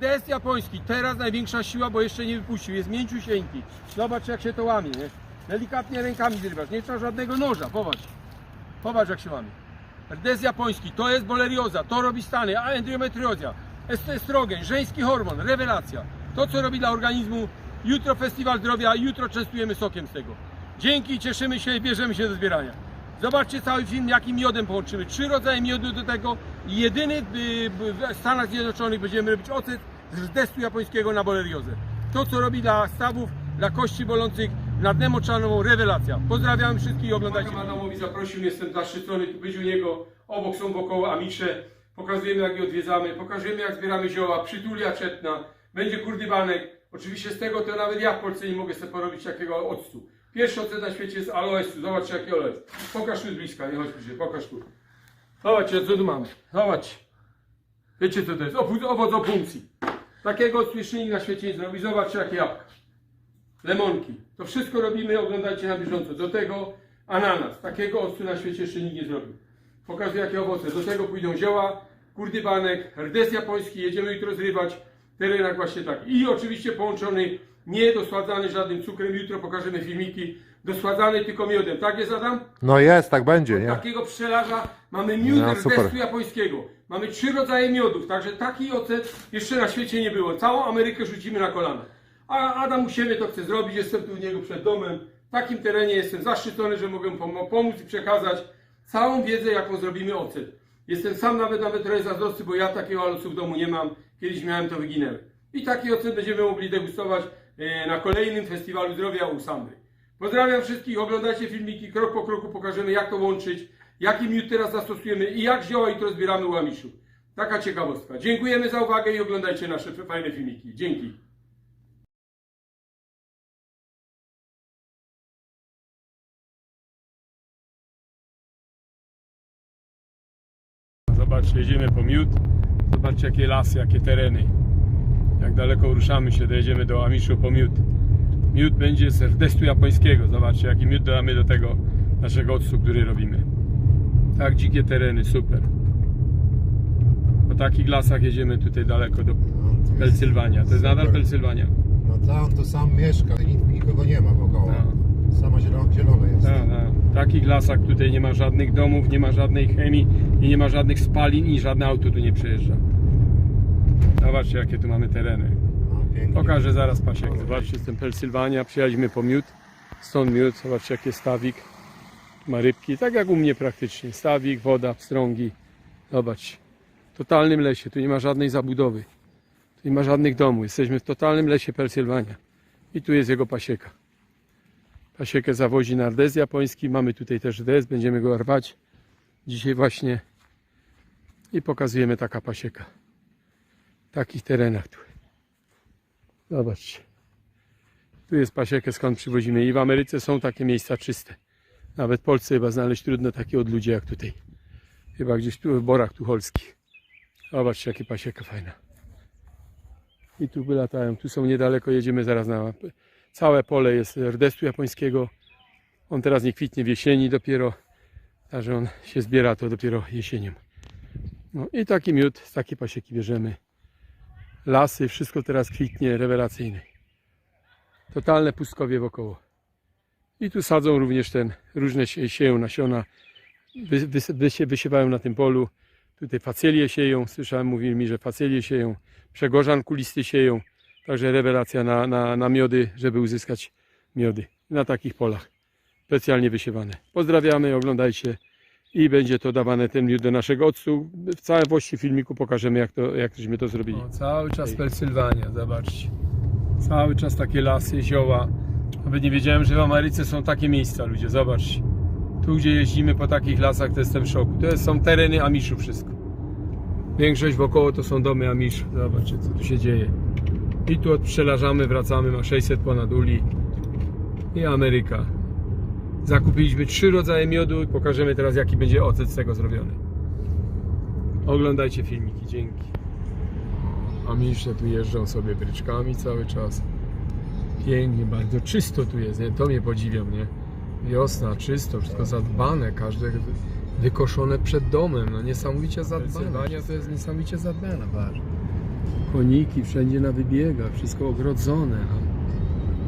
DS japoński, teraz największa siła, bo jeszcze nie wypuścił, jest mięciusieńki. Zobacz jak się to łamie, nie? Delikatnie rękami zrywasz, nie trzeba żadnego noża, popatrz. Popatrz jak się łamie. RDS japoński, to jest bolerioza, to robi stany, a endometriozja, est- estrogen, żeński hormon, rewelacja. To co robi dla organizmu, jutro festiwal zdrowia, jutro częstujemy sokiem z tego. Dzięki, cieszymy się i bierzemy się do zbierania. Zobaczcie cały film, jakim miodem połączymy. Trzy rodzaje miodu do tego jedyny y, w Stanach Zjednoczonych będziemy robić ocet z rdestu japońskiego na boleriozę. To co robi dla stawów, dla kości bolących, nad nemoczanową rewelacja. Pozdrawiam wszystkich i oglądajcie. Adamowi zaprosił, jestem zaszczycony być u niego. Obok są wokoło amisze. Pokazujemy jak je odwiedzamy, pokażemy jak zbieramy zioła, przytulia czetna, będzie kurdybanek. Oczywiście z tego to nawet ja w Polsce nie mogę sobie porobić takiego octu. Pierwszy ocet na świecie jest aloesu. Zobaczcie jaki aloes. Pokaż tu z bliska, nie chodź bliżej, pokaż tu. Zobaczcie co tu mamy. Zobaczcie. Wiecie co to jest? Owoc opuncji. Takiego nikt na świecie nie zrobi. Zobaczcie jakie jabłka lemonki. To wszystko robimy, oglądajcie na bieżąco. Do tego ananas. Takiego octu na świecie jeszcze nikt nie zrobił. Pokazuję jakie owoce. Do tego pójdą zioła, kurdybanek, rdes japoński. Jedziemy jutro zrywać. Terenak właśnie tak. I oczywiście połączony, nie dosładzany żadnym cukrem. Jutro pokażemy filmiki. Dosładzany tylko miodem. Tak jest Adam? No jest, tak będzie, nie? Takiego pszczelarza mamy miód No, rdestu super. japońskiego. Mamy trzy rodzaje miodów, także taki ocet jeszcze na świecie nie było. Całą Amerykę rzucimy na kolana. A Adam u siebie to chce zrobić, jestem tu u niego przed domem. W takim terenie jestem zaszczycony, że mogę pom- pomóc i przekazać całą wiedzę, jaką zrobimy ocet. Jestem sam nawet nawet trochę zazdrosny, bo ja takiego alosu w domu nie mam. Kiedyś miałem, to wyginęły. I taki ocet będziemy mogli degustować na kolejnym Festiwalu Zdrowia u Sambry. Pozdrawiam wszystkich, oglądajcie filmiki, krok po kroku pokażemy jak to łączyć, jaki miód teraz zastosujemy i jak zioła jutro zbieramy u Amiszu. Taka ciekawostka. Dziękujemy za uwagę i oglądajcie nasze fajne filmiki. Dzięki. Zobaczcie, jedziemy po miód. Zobaczcie jakie lasy, jakie tereny. Jak daleko ruszamy się, dojedziemy do Amiszu po miód. Miód będzie z rdestu japońskiego. Zobaczcie, jaki miód dodamy do tego naszego octu, który robimy. Tak, dzikie tereny, super. Po takich lasach jedziemy tutaj daleko do No, to jest Pensylwania. To jest nadal. Pensylwania. No tam tu sam mieszka, nikogo nie ma wokoło. No. Sama zielone, zielone jest. Tak, tak. W takich lasach tutaj nie ma żadnych domów, nie ma żadnej chemii i nie ma żadnych spalin i żadne auto tu nie przejeżdża. Zobaczcie, jakie tu mamy tereny. Pokażę zaraz pasiek. Zobaczcie, jestem Pensylwania, przyjechaliśmy po miód. Stąd miód, zobaczcie jaki jest stawik. Ma rybki, tak jak u mnie praktycznie. Stawik, woda, pstrągi. Zobacz. W totalnym lesie, tu nie ma żadnej zabudowy. Tu nie ma żadnych domów. Jesteśmy w totalnym lesie Pensylwania. I tu jest jego pasieka. Pasiekę zawozi na rdes japoński. Mamy tutaj też rdes, będziemy go rwać. Dzisiaj właśnie. I pokazujemy taka pasieka. Takich terenach tu. Zobaczcie. Tu jest pasiekę, skąd przywozimy. I w Ameryce są takie miejsca czyste. Nawet w Polsce chyba znaleźć trudno takie od ludzi jak tutaj. Chyba gdzieś tu w borach tucholskich. Zobaczcie, jakie pasieka fajna. I tu wylatają. Tu są niedaleko, jedziemy zaraz na... Całe pole jest rdestu japońskiego. On teraz nie kwitnie w jesieni dopiero. Także on się zbiera to dopiero jesienią. No i taki miód, z takiej pasieki bierzemy lasy, wszystko teraz kwitnie, rewelacyjne. Totalne pustkowie wokoło. I tu sadzą również ten, różne sie, sieją nasiona, wy, wy, wy, wysiewają na tym polu. Tutaj facelie sieją, słyszałem, mówili mi, że facelie sieją, przegorzan kulisty sieją. Także rewelacja na, na, na miody, żeby uzyskać miody na takich polach. Specjalnie wysiewane. Pozdrawiamy, oglądajcie i będzie to dawane ten miód do naszego octu. W całości filmiku pokażemy jak, to, jak żeśmy to zrobili. O, cały czas Pensylwania, zobaczcie. Cały czas takie lasy, zioła. Nawet nie wiedziałem, że w Ameryce są takie miejsca, ludzie, zobaczcie. Tu gdzie jeździmy po takich lasach, to jestem w szoku. To są tereny Amiszu wszystko. Większość wokoło to są domy Amiszu. Zobaczcie co tu się dzieje. I tu odprzelażamy, wracamy, ma 600 ponad uli. I Ameryka. Zakupiliśmy trzy rodzaje miodu i pokażemy teraz jaki będzie ocet z tego zrobiony. Oglądajcie filmiki, dzięki. A misze tu jeżdżą sobie bryczkami cały czas. Pięknie, bardzo czysto tu jest, nie? to mnie podziwiam, nie? Wiosna, czysto, wszystko zadbane, każde wy- wykoszone przed domem, no niesamowicie zadbane. to jest niesamowicie zadbane, patrz. Koniki wszędzie na wybiegach, wszystko ogrodzone.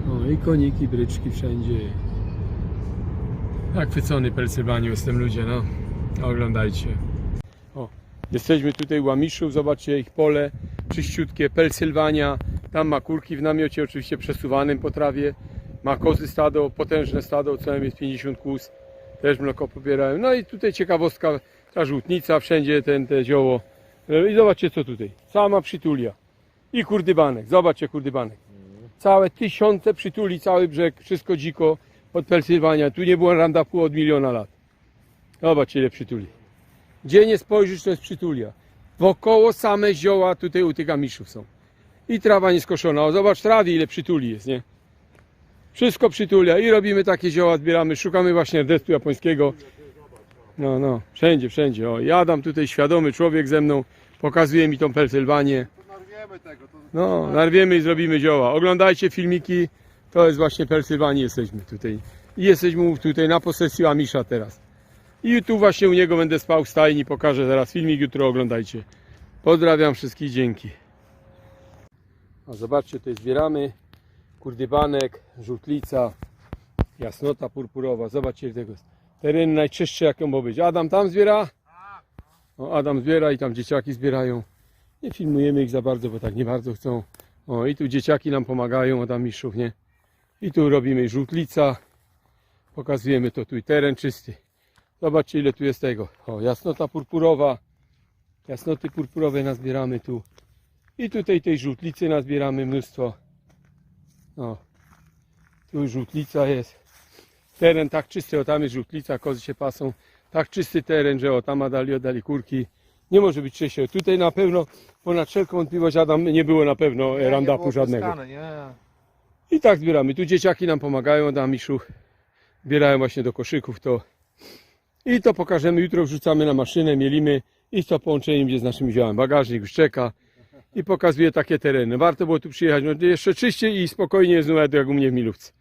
No. I koniki, bryczki wszędzie. Jak chwycony Pensylwaniu jestem ludzie, no. Oglądajcie. O, jesteśmy tutaj u Amiszów, zobaczcie ich pole, czyściutkie, Pensylwania. Tam ma kurki w namiocie, oczywiście przesuwanym po trawie. Ma kozy stado, potężne stado, co jest 50 kóz. Też mleko pobierają. No i tutaj ciekawostka, ta żółtnica, wszędzie ten, te zioło. I zobaczcie co tutaj. Sama przytulia. I kurdybanek. Zobaczcie kurdybanek. Całe tysiące przytuli, cały brzeg, wszystko dziko od Pensylwania. Tu nie było randapu od miliona lat. Zobaczcie ile przytuli. Gdzie nie spojrzysz to jest przytulia. Wokoło same zioła tutaj u tych amiszów są. I trawa nieskoszona. O zobacz trawi ile przytuli jest, nie? Wszystko przytulia i robimy takie zioła, zbieramy, szukamy właśnie destu japońskiego. No, no, wszędzie, wszędzie. O, jadam tutaj świadomy człowiek ze mną, pokazuje mi tą Pensylwanię. No, narwiemy i zrobimy zioła. Oglądajcie filmiki, to jest właśnie Pensylwanii jesteśmy tutaj. I jesteśmy tutaj na posesji Amisza teraz. I tu właśnie u niego będę spał w stajni, pokażę zaraz filmik, jutro oglądajcie. Pozdrawiam wszystkich, dzięki. A zobaczcie, tutaj zbieramy kurdybanek, żółtlica, jasnota purpurowa. Zobaczcie tego. Teren najczystszy jaką ma być. Adam tam zbiera? O, Adam zbiera i tam dzieciaki zbierają. Nie filmujemy ich za bardzo, bo tak nie bardzo chcą. O, i tu dzieciaki nam pomagają od Amiszów, nie? I tu robimy żółtlica. Pokazujemy to tu i teren czysty. Zobaczcie ile tu jest tego. O, jasnota purpurowa. Jasnoty purpurowe nazbieramy tu. I tutaj tej żółtlicy nazbieramy mnóstwo. O, tu żółtlica jest. Teren tak czysty, o tam jest żółtlica, kozy się pasą. Tak czysty teren, że o tam dali, oddali kurki. Nie może być czystszy. Tutaj na pewno ponad wszelką wątpliwość Adam nie było na pewno Nie, nie randapu było żadnego. Nie. I tak zbieramy. Tu dzieciaki nam pomagają, Damiszu. Zbierają właśnie do koszyków to. I to pokażemy. Jutro wrzucamy na maszynę, mielimy i to połączenie będzie z naszym ziołem. Bagażnik już czeka i pokazuje takie tereny. Warto było tu przyjechać. No, jeszcze czyściej i spokojnie jest nawet jak u mnie w Milówce.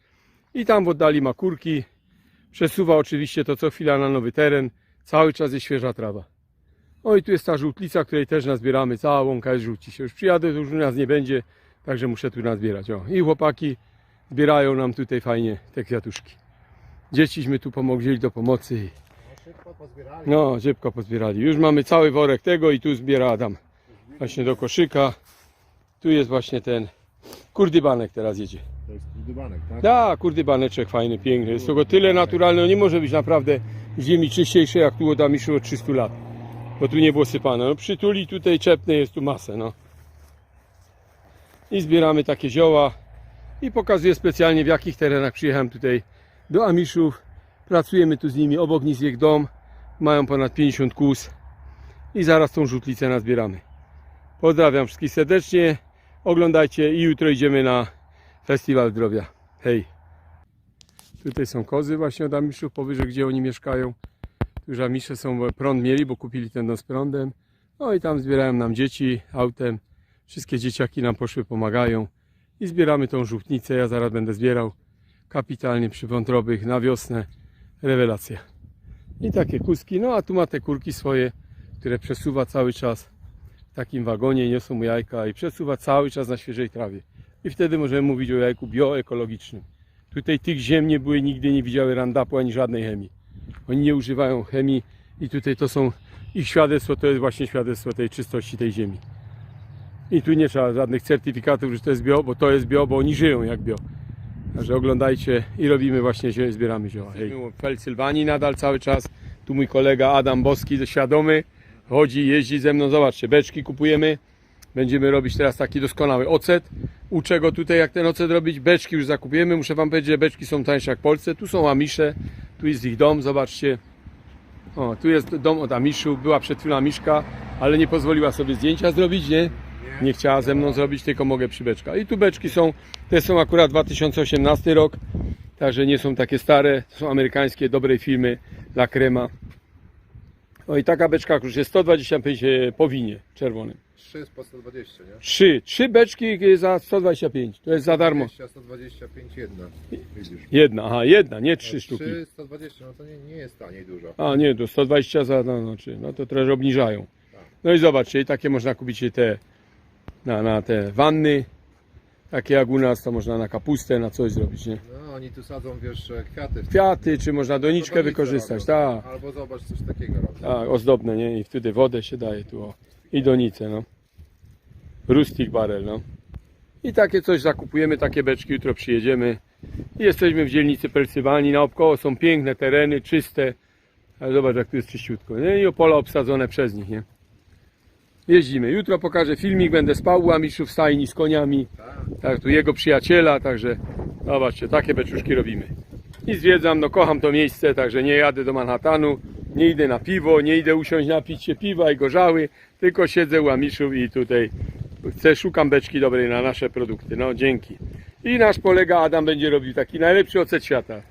I tam w oddali ma kurki. Przesuwa oczywiście to co chwila na nowy teren. Cały czas jest świeża trawa. O i tu jest ta żółtlica, której też nazbieramy. Cała łąka jest żółci się. Już przyjadę, to już u nas nie będzie. Także muszę tu nazbierać. O, I chłopaki zbierają nam tutaj fajnie te kwiatuszki. Dzieciśmy tu pomogli do pomocy. No, szybko pozbierali. No, szybko pozbierali. Już mamy cały worek tego i tu zbiera Adam. Właśnie do koszyka. Tu jest właśnie ten kurdybanek teraz jedzie. To jest kurdybanek, tak? Da, kurdybaneczek fajny, piękny. Jest tego tyle naturalne, nie może być naprawdę ziemi czyściejsze jak tu od Amiszu od 300 lat. Bo tu nie było sypane. No przytuli tutaj czepne jest tu masę, no. I zbieramy takie zioła i pokazuję specjalnie w jakich terenach przyjechałem tutaj do Amiszów. Pracujemy tu z nimi, obok nic ich dom. Mają ponad 50 kóz i zaraz tą żółtlicę nazbieramy. Pozdrawiam wszystkich serdecznie. Oglądajcie i jutro idziemy na Festiwal Zdrowia. Hej. Tutaj są kozy właśnie od Amiszów powyżej, gdzie oni mieszkają. Tu już Amisze są prąd mieli, bo kupili ten dom z prądem. No i tam zbierają nam dzieci autem. Wszystkie dzieciaki nam poszły, pomagają. I zbieramy tą żółtnicę. Ja zaraz będę zbierał kapitalnie przy wątrobych na wiosnę. Rewelacja. I takie kuski. No a tu ma te kurki swoje, które przesuwa cały czas w takim wagonie, niosą mu jajka i przesuwa cały czas na świeżej trawie. I wtedy możemy mówić o jajku bioekologicznym. Tutaj tych ziem nie były, nigdy nie widziały randapu ani żadnej chemii. Oni nie używają chemii i tutaj to są ich świadectwo, to jest właśnie świadectwo tej czystości tej ziemi. I tu nie trzeba żadnych certyfikatów, że to jest bio, bo to jest bio, bo oni żyją jak bio. Także oglądajcie i robimy właśnie, zio- zbieramy zioła. Hej. W Pensylwanii nadal cały czas. Tu mój kolega Adam Boski, świadomy, chodzi, jeździ ze mną. Zobaczcie, beczki kupujemy. Będziemy robić teraz taki doskonały ocet. Uczę go tutaj, jak ten ocet robić. Beczki już zakupujemy. Muszę Wam powiedzieć, że beczki są tańsze jak w Polsce. Tu są Amisze, tu jest ich dom, zobaczcie. O, tu jest dom od Amiszu. Była przed chwilą Amiszka, ale nie pozwoliła sobie zdjęcia zrobić, nie? Nie chciała ze mną zrobić, tylko mogę przy beczkach. I tu beczki są, te są akurat 2018 rok, także nie są takie stare, są amerykańskie, dobrej firmy, La Crema. O i taka beczka już jest 125 e, po winie czerwonym. 3 po 120, nie? Trzy, trzy beczki za 125, to jest za darmo. 120, 125 jedna. Widzisz. Jedna, aha, jedna, nie trzy sztuki. 3, 120, no to nie, nie jest taniej dużo. A nie, to 120 za, no, no, no to trochę obniżają. No i zobaczcie, i takie można kupić te na, na te wanny. Takie jak u nas, to można na kapustę, na coś zrobić, nie? No oni tu sadzą, wiesz, kwiaty. Kwiaty, czy można doniczkę wykorzystać, tak. Albo zobacz, coś takiego robią. Tak, ozdobne, nie? I wtedy wodę się daje tu, o. I donicę, no. Rustic barrel, no. I takie coś zakupujemy, takie beczki, jutro przyjedziemy. I jesteśmy w dzielnicy Persylwanii, naokoło są piękne tereny, czyste. Ale zobacz, jak tu jest czyściutko, nie? I pola obsadzone przez nich, nie? Jeździmy. Jutro pokażę filmik, będę spał u Amiszu w stajni z koniami. Tak, tu jego przyjaciela, także zobaczcie, takie beczuszki robimy. I zwiedzam, no kocham to miejsce, także nie jadę do Manhattanu, nie idę na piwo, nie idę usiąść napić się piwa i gorzały, tylko siedzę u Amiszów i tutaj chcę, szukam beczki dobrej na nasze produkty. No, dzięki. I nasz kolega Adam będzie robił taki najlepszy ocet świata.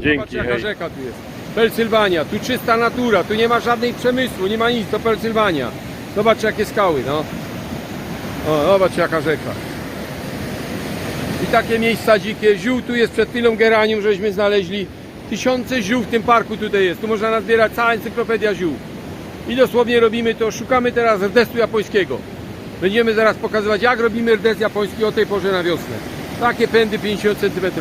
Dzięki, Zobacz, jaka rzeka tu jest. Pensylwania, tu czysta natura, tu nie ma żadnej przemysłu, nie ma nic, to Pensylwania. Zobacz jakie skały, no. O, zobacz jaka rzeka. I takie miejsca dzikie, ziół tu jest przed chwilą geranium, żeśmy znaleźli. Tysiące ziół w tym parku tutaj jest, tu można nazbierać cała encyklopedia ziół. I dosłownie robimy to, szukamy teraz rdestu japońskiego. Będziemy zaraz pokazywać jak robimy rdes japoński o tej porze na wiosnę. Takie pędy 50 cm.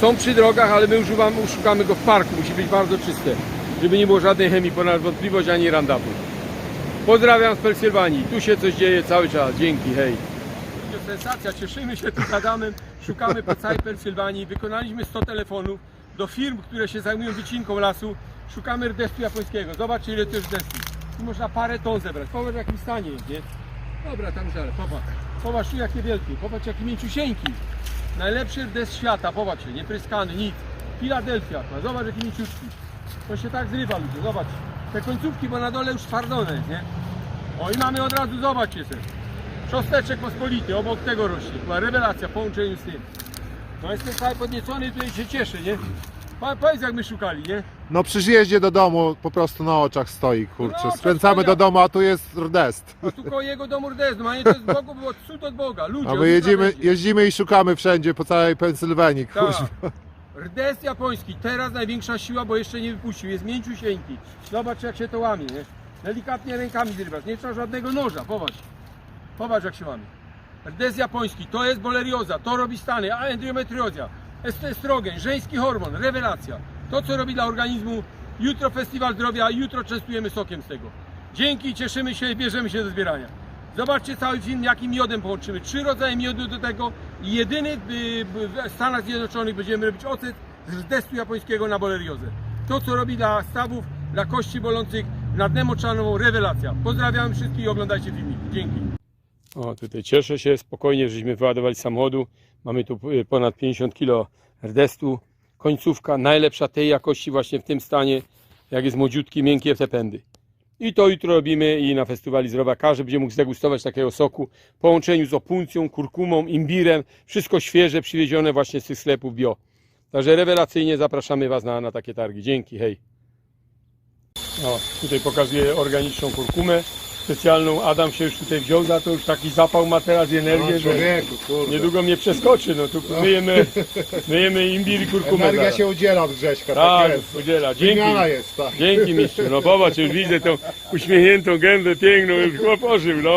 Są przy drogach, ale my używamy, szukamy go w parku. Musi być bardzo czyste, żeby nie było żadnej chemii ponad wątpliwość ani randapu. Pozdrawiam z Pensylwanii. Tu się coś dzieje cały czas. Dzięki, hej. Sensacja, cieszymy się tu z Adamem. Szukamy po całej Pensylwanii. Wykonaliśmy 100 telefonów do firm, które się zajmują wycinką lasu. Szukamy rdestu japońskiego. Zobaczcie ile to jest rdestu. Tu można parę ton zebrać. Popatrz w jakim stanie jest, nie? Dobra, tam żale, popatrz. Popatrz tu jakie wielkie. Popatrz jaki mięciusieńki. Najlepszy rdes świata, popatrzcie, niepryskany, nic. Filadelfia, zobacz jaki mięciutki. To się tak zrywa ludzie, zobacz. Te końcówki, bo na dole już twardone nie? O i mamy od razu, zobaczcie sobie. Szosteczek pospolity, obok tego rośnie. Była rewelacja w połączeniu z tym. No jestem cały podniecony, tutaj się cieszę, nie? Pa- Powiedz jak my szukali, nie? No przy zjeździe do domu po prostu na oczach stoi, No, kurczę. to Skręcamy do domu, a tu jest rdest. A tu koło jego domu rdes, a nie to jest Bogu, było cud od Boga, ludzie. A my będzie. jeździmy i szukamy wszędzie po całej Pensylwanii, Tak. kurczę. Rdes japoński, teraz największa siła, bo jeszcze nie wypuścił, jest mięciusieńki. Zobacz jak się to łamie, nie? Delikatnie rękami zrywasz, nie trzeba żadnego noża, popatrz. Popatrz jak się łamie. Rdes japoński, to jest bolerioza, to robi stany, a endometriozja, est- estrogen, żeński hormon, rewelacja. To co robi dla organizmu, jutro festiwal zdrowia, jutro częstujemy sokiem z tego. Dzięki, cieszymy się i bierzemy się do zbierania. Zobaczcie cały film, jakim miodem połączymy. Trzy rodzaje miodu do tego. Jedyny y, w Stanach Zjednoczonych będziemy robić ocet z rdestu japońskiego na boleriozę. To, co robi dla stawów, dla kości bolących, nad nemoczaną, rewelacja. Pozdrawiam wszystkich i oglądajcie filmiki. Dzięki. O, tutaj cieszę się, spokojnie, żeśmy wyładowali samochodu. Mamy tu y, ponad 50 kg rdestu. Końcówka najlepsza tej jakości właśnie w tym stanie, jak jest młodziutki, miękkie te pędy. I to jutro robimy i na festiwali zdrowia każdy będzie mógł zdegustować takiego soku w połączeniu z opuncją, kurkumą, imbirem. Wszystko świeże, przywiezione właśnie z tych sklepów bio. Także rewelacyjnie zapraszamy Was na, na takie targi. Dzięki, hej. O, tutaj pokazuję organiczną kurkumę specjalną. Adam się już tutaj wziął za to, już taki zapał ma teraz i energię, że kurde. niedługo mnie przeskoczy. No tu myjemy, myjemy imbir i kurkumę Energia zaraz. się udziela od Grześka, Tak, tak jest. udziela. Dzięki. Wymiana jest, tak. Dzięki mistrzu, no popatrz, już widzę tą uśmiechniętą gębę piękną, już chłop ożył, no.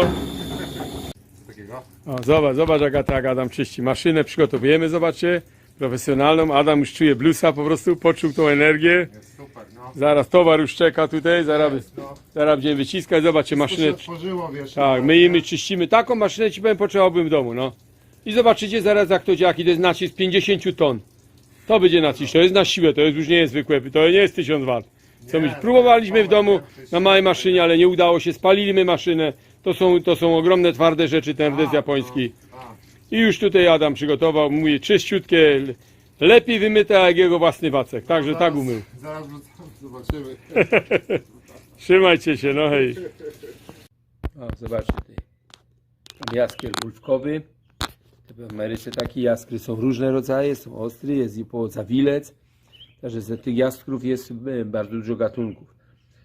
Takiego? O, zobacz, zobacz jak tak Adam czyści. Maszynę przygotowujemy, zobaczcie, profesjonalną. Adam już czuje bluesa, po prostu poczuł tą energię. Jest super, no. Zaraz towar już czeka tutaj, zaraz, No. zaraz będziemy wyciskać, zobaczcie, maszynę. się otworzyło, wiesz. Tak, no. myjemy, czyścimy. Taką maszynę ci powiem potrzebowałbym w domu, no. I zobaczycie zaraz jak to działa, jaki to jest nacisk 50 ton. To będzie nacisk, to jest na siłę, to jest, już nie jest zwykłe, to nie jest 1000 W. Co my próbowaliśmy w domu na małej maszynie, ale nie udało się, spaliliśmy maszynę. To są, to są ogromne, twarde rzeczy, ten rdes japoński. I już tutaj Adam przygotował, mówi czyściutkie, lepiej wymyte jak jego własny wacek. Także tak umył. Zaraz wrzucamy, zobaczymy. Trzymajcie się, no hej. O, zobaczcie tutaj. Jaskier bulwkowy. W Ameryce takie jaskry są różne rodzaje, są ostry, jest i połocawilec. Także z tych jaskrów jest e, bardzo dużo gatunków.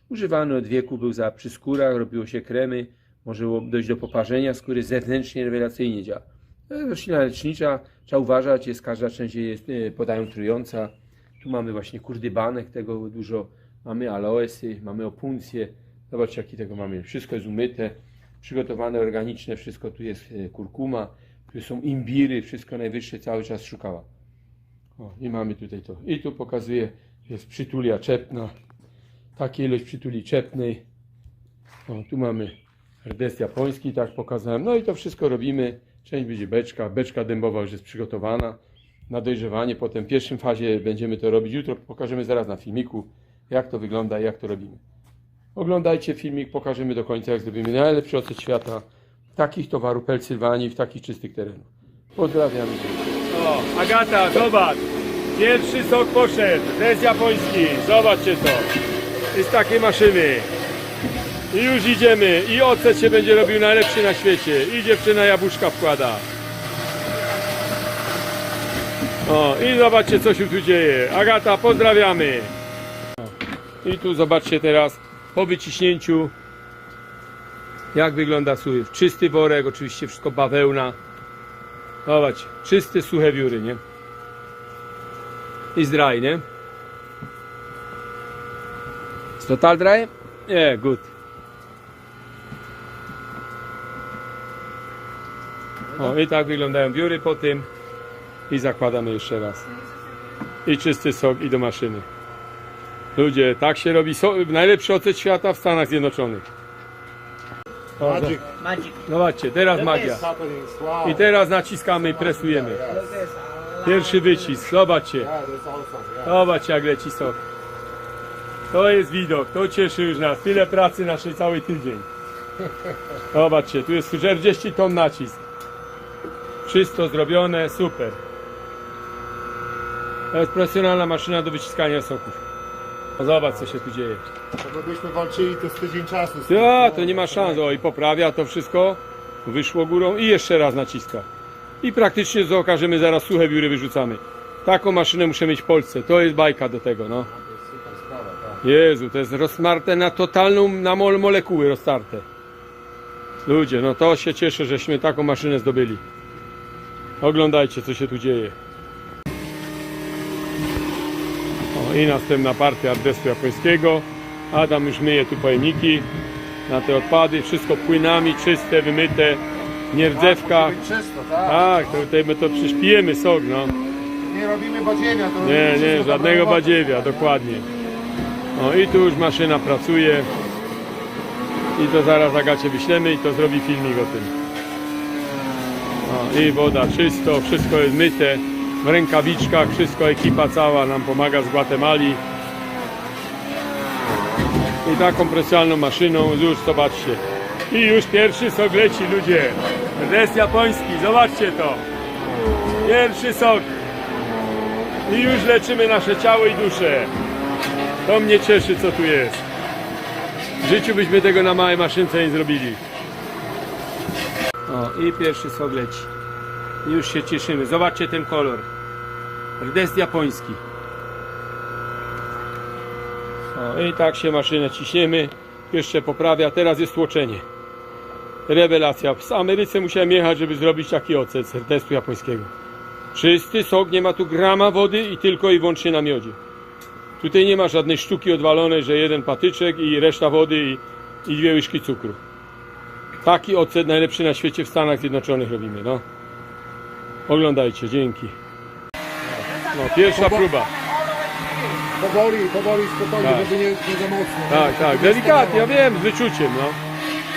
Używany od wieku był za przy skórach, robiło się kremy, może dojść do poparzenia skóry, zewnętrznie rewelacyjnie działa. E, Roślina lecznicza, trzeba uważać, jest każda część jest e, podają trująca. Tu mamy właśnie kurdybanek, tego dużo. Mamy aloesy, mamy opuncje. Zobaczcie, jaki tego mamy. Wszystko jest umyte. przygotowane, organiczne, wszystko tu jest e, kurkuma, tu są imbiry, wszystko najwyższe cały czas szukała. O, i mamy tutaj to. I tu pokazuje, że jest przytulia czepna, taka ilość przytuli czepnej. O, tu mamy rdes japoński, tak pokazałem. No i to wszystko robimy. Część będzie beczka, beczka dębowa już jest przygotowana na dojrzewanie. Potem w pierwszym fazie będziemy to robić. Jutro pokażemy zaraz na filmiku, jak to wygląda i jak to robimy. Oglądajcie filmik, pokażemy do końca, jak zrobimy najlepszy ocet świata takich towarów Pensylwanii w takich czystych terenach. Pozdrawiam. O, Agata, zobacz! Pierwszy sok poszedł, jest japoński, zobaczcie to. Jest takie maszyny. I już idziemy. I ocet się będzie robił najlepszy na świecie. I dziewczyna jabłuszka wkłada. O, i zobaczcie, co się tu dzieje. Agata, pozdrawiamy. I tu zobaczcie teraz po wyciśnięciu jak wygląda suchy. Czysty worek, oczywiście wszystko bawełna. Zobacz, czyste, suche wióry, nie? I dry, nie? Jest total dry? Nie, good. O, i tak wyglądają wióry po tym. I zakładamy jeszcze raz. I czysty sok i do maszyny. Ludzie, tak się robi so najlepszy ocet świata w Stanach Zjednoczonych. O, Magic. Magic. Zobaczcie, teraz magia. I teraz naciskamy i presujemy. Pierwszy wycisk, zobaczcie. Zobaczcie jak leci sok. To jest widok, to cieszy już nas. Tyle pracy naszej cały tydzień. Zobaczcie, tu jest 40 ton nacisk. Czysto zrobione, super. To jest profesjonalna maszyna do wyciskania soków. No Zobacz co się tu dzieje. To byśmy walczyli to z tydzień czasu. z Ja, to nie ma szans. O, i poprawia to wszystko. Wyszło górą i jeszcze raz naciska. I praktycznie z okażemy zaraz suche wióry wyrzucamy. Taką maszynę muszę mieć w Polsce. To jest bajka do tego, no. To jest super sprawa, tak. Jezu, to jest rozmarte na totalną, na mol molekuły roztarte. Ludzie, no to się cieszę, żeśmy taką maszynę zdobyli. Oglądajcie, co się tu dzieje. O, i następna partia adresu japońskiego. Adam już myje tu pojemniki na te odpady. Wszystko płynami, czyste, wymyte, nie rdzewka. Czysto, tak. Tak, to tutaj my to przyszpijemy sok, no. Nie robimy badziewia. To Nie, nie, żadnego badziewia, dokładnie. No i tu już maszyna pracuje. I to zaraz Agacie wyślemy i to zrobi filmik o tym. I woda czysto, wszystko jest myte. W rękawiczkach, wszystko ekipa cała nam pomaga z Gwatemali. I taką profesjonalną maszyną już zobaczcie. I już pierwszy sok leci ludzie. Rdes japoński, zobaczcie to. Pierwszy sok. I już leczymy nasze ciało i duszę. To mnie cieszy, co tu jest. W życiu byśmy tego na małej maszynce nie zrobili. O, i pierwszy sok leci. Już się cieszymy. Zobaczcie ten kolor. Rdes japoński. O, i tak się maszynę ciśniemy. Jeszcze poprawia. Teraz jest tłoczenie. Rewelacja. W Ameryce musiałem jechać, żeby zrobić taki ocet z japońskiego. Czysty sok, nie ma tu grama wody i tylko i wyłącznie na miodzie. Tutaj nie ma żadnej sztuki odwalonej, że jeden patyczek i reszta wody i, i dwie łyżki cukru. Taki ocet najlepszy na świecie w Stanach Zjednoczonych robimy, no. Oglądajcie, dzięki. No, pierwsza próba. Powoli, powoli, spokojnie, Tak. żeby nie, nie za mocno. Tak, tak, delikatnie, ja wiem, z wyczuciem, no.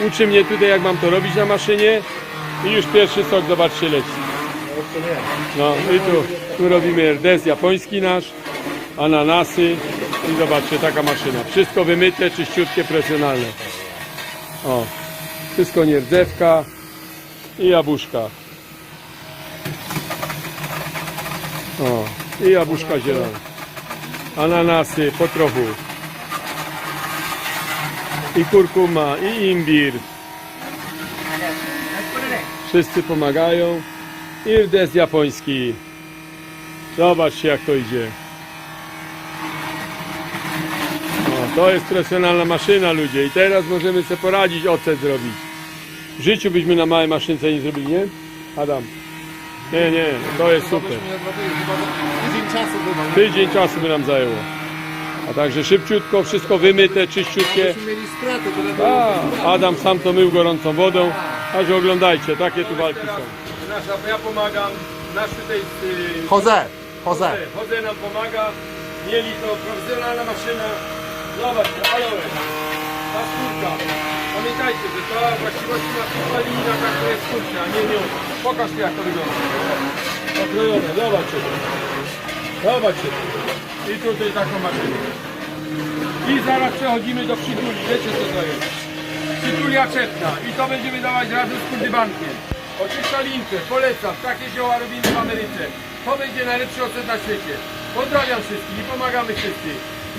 Uczy mnie tutaj, jak mam to robić na maszynie i już pierwszy sok, zobaczcie, leci. Jeszcze nie. No i tu, tu robimy rdes japoński nasz, ananasy i zobaczcie, taka maszyna. Wszystko wymyte, czyściutkie, profesjonalne. O, wszystko nierdzewka i jabłuszka. O, i jabłuszka zielone. Ananasy po trochu. I kurkuma, i imbir. Wszyscy pomagają. I rdes japoński. Zobaczcie jak to idzie. O, to jest profesjonalna maszyna ludzie i teraz możemy sobie poradzić ocet zrobić. W życiu byśmy na małej maszynce nie zrobili, nie? Adam. Nie, nie, to jest super. tydzień czasu chyba. nie? Tydzień czasu by nam zajęło. A także szybciutko, wszystko wymyte, czyściutkie. Myśmy mieli straty, to na A, Adam sam to mył gorącą wodą. Także oglądajcie, takie tu walki są. Nasza, ja pomagam, nasz tutaj y, Jose, Jose. Chodzę nam pomaga. Mieli to profesjonalna maszyna. Zobacz, aloe. Ta skórka. Pamiętajcie, że ta właściwość ma spalina, tak to jest skórka, a nie miód. Pokaż mi jak to wygląda. Okrojone, zobaczcie. Zobaczcie. I tutaj taką maszynę. I zaraz przechodzimy do przyduli. Wiecie co to jest? Przytulia czepna. I to będziemy dawać razem z kurdybankiem. Oczyszcza linkę, polecam. Takie zioła robimy w Ameryce. To będzie najlepszy ocet na świecie. Pozdrawiam wszystkich i pomagamy wszystkim.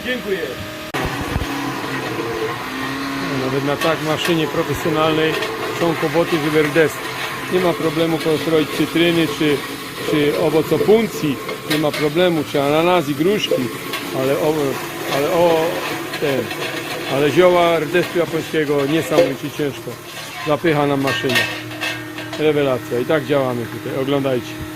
Dziękuję. Nawet na tak maszynie profesjonalnej są kłopoty wyverdes. Nie ma problemu postroić cytryny czy, czy owocopuncji. Nie ma problemu, czy ananasy, gruszki. Ale o, ale o ten, ale zioła rdestu japońskiego niesamowicie ciężko. Zapycha nam maszyna. Rewelacja. I tak działamy tutaj. Oglądajcie.